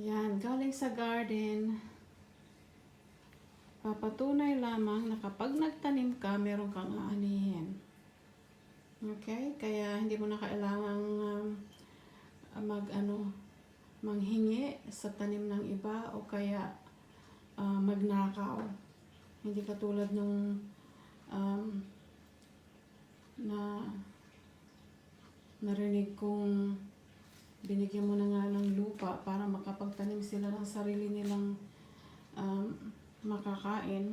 Yan, galing sa garden. Papatunay lamang na kapag nagtanim ka, meron kang aanihin. Okay? Kaya hindi mo na kailangang um, mag ano manghingi sa tanim ng iba o kaya ah, magnakaw. Hindi katulad nung um, na narinig kong binigyan mo na nga ng lupa para makapagtanim sila ng sarili nilang um, makakain.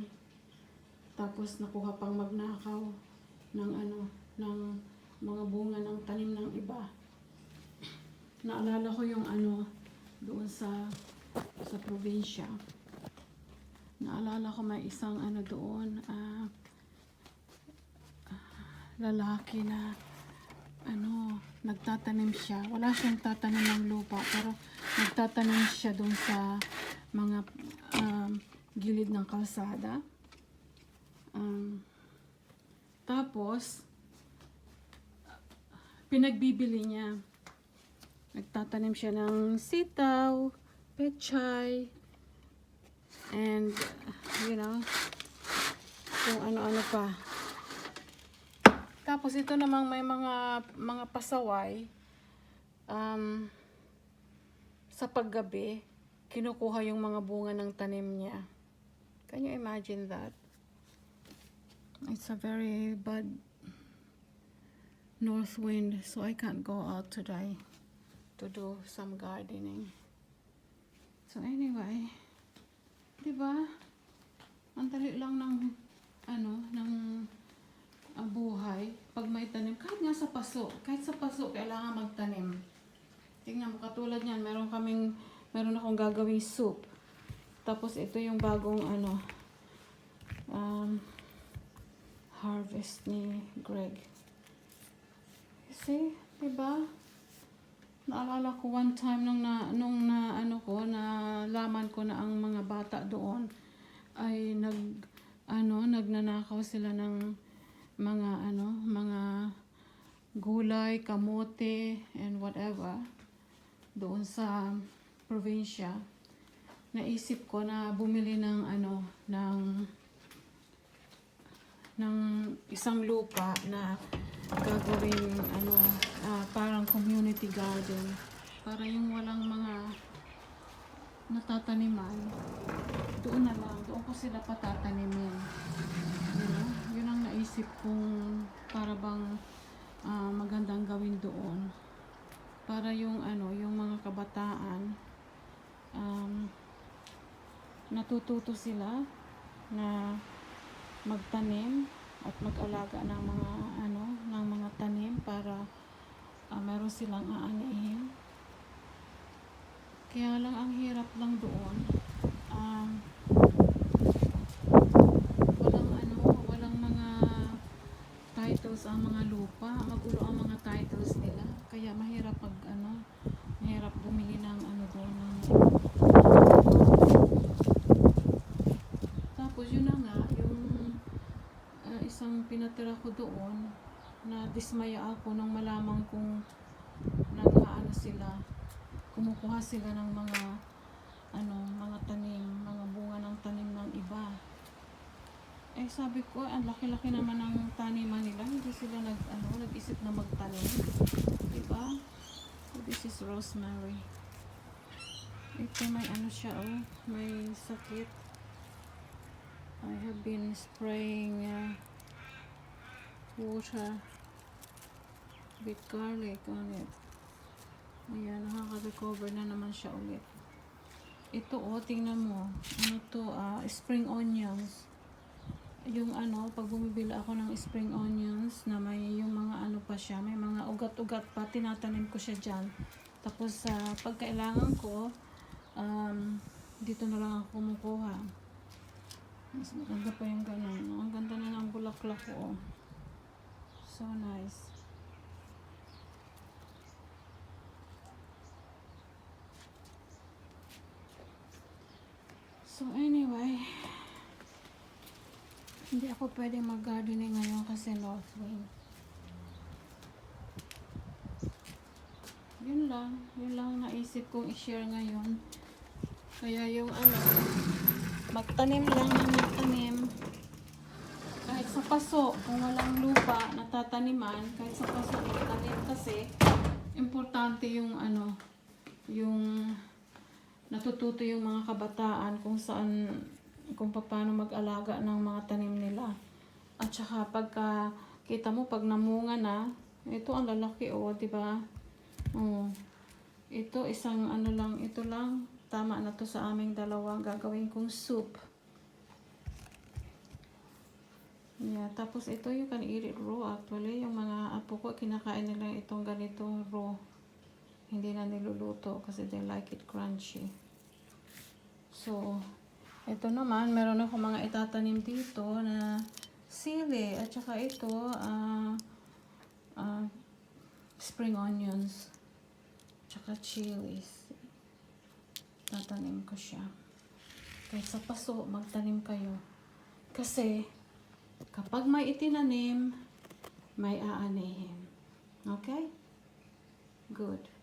Tapos nakuha pang magnakaw ng ano, ng mga bunga ng tanim ng iba. Naalala ko yung ano, doon sa sa probinsya. Naalala ko may isang ano doon, ah, lalaki na ano, nagtatanim siya. Wala siyang tatanim ng lupa, pero nagtatanim siya doon sa mga um, gilid ng kalsada. Um, tapos, pinagbibili niya. Nagtatanim siya ng sitaw, pechay, and, you know, kung ano-ano pa. Tapos ito namang may mga mga pasaway um, sa paggabi kinukuha yung mga bunga ng tanim niya. Can you imagine that? It's a very bad north wind so I can't go out today to do some gardening. So anyway, 'di ba? Ang dali lang ng ano, ng ang buhay pag may tanim kahit nga sa paso kahit sa paso kailangan magtanim. Tingnan mo katulad niyan meron kaming meron akong gagawing soup. Tapos ito yung bagong ano um, harvest ni Greg. See diba? Naalala ko one time nung na nung na ano ko na laman ko na ang mga bata doon ay nag ano nagnanakaw sila ng mga ano, mga gulay, kamote, and whatever doon sa probinsya. Naisip ko na bumili ng ano, ng ng isang lupa na gagawing ano, ah, parang community garden. Para yung walang mga natataniman, doon na lang, doon ko sila patatanimin. You know? Yun ang naisip kong para bang ah, magandang gawin doon. Para yung ano, yung mga kabataan um, natututo sila na magtanim at mag-alaga ng mga ano, ng mga tanim para ah, meron silang aanihin. Kaya lang ang hirap lang doon. Um, walang ano, walang mga titles ang mga lupa. Magulo ang mga titles nila. Kaya mahirap pag ano, mahirap bumili ng ano doon. Ng, tapos yun na nga, yung ah, isang pinatira ko doon, na dismaya ako nung malaman kong nag-ano sila, kumukuha sila ng mga ano, mga tanim, mga bunga ng tanim ng iba. Eh sabi ko, ang laki-laki naman ng taniman nila, hindi sila nag ano, nag-isip na magtanim. 'Di ba? So, this is rosemary. Ito may ano siya oh, may sakit. I have been spraying uh, water with garlic on it. Ayan, nakaka-recover na naman siya ulit. Ito oh, tingnan mo. Ano to, ah, spring onions. Yung ano, pag bumibili ako ng spring onions na may yung mga ano pa siya, may mga ugat-ugat pa, tinatanim ko siya dyan. Tapos sa pag kailangan ko, um, dito na lang ako kumukuha. Mas maganda pa yung ganun. Ang ganda na ng bulaklak ko. oh. So nice. So anyway, hindi ako pwedeng mag-gardening ngayon kasi north wind. Yun lang, yun lang naisip kong i-share ngayon Kaya yung ano, magtanim lang ng magtanim. Kahit sa paso, kung walang lupa natataniman, kahit sa paso magtanim kasi importante yung ano, yung natututo yung mga kabataan kung saan kung paano mag-alaga ng mga tanim nila. At saka pagka kita mo pag namunga na, ito ang lalaki oh, 'di ba? Oh. Ito isang ano lang, ito lang tama na to sa aming dalawa gagawin kong soup. Yeah, tapos ito you can eat it raw actually. Yung mga apo ko kinakain nila itong ganito raw. Hindi na niluluto kasi they like it crunchy. So, ito naman, meron ako mga itatanim dito na sili. At saka ito, ah ah, spring onions. Tsaka chilies. Tatanim ko siya. Kahit sa paso, magtanim kayo. Kasi, kapag may itinanim, may aanihin. Okay? Good.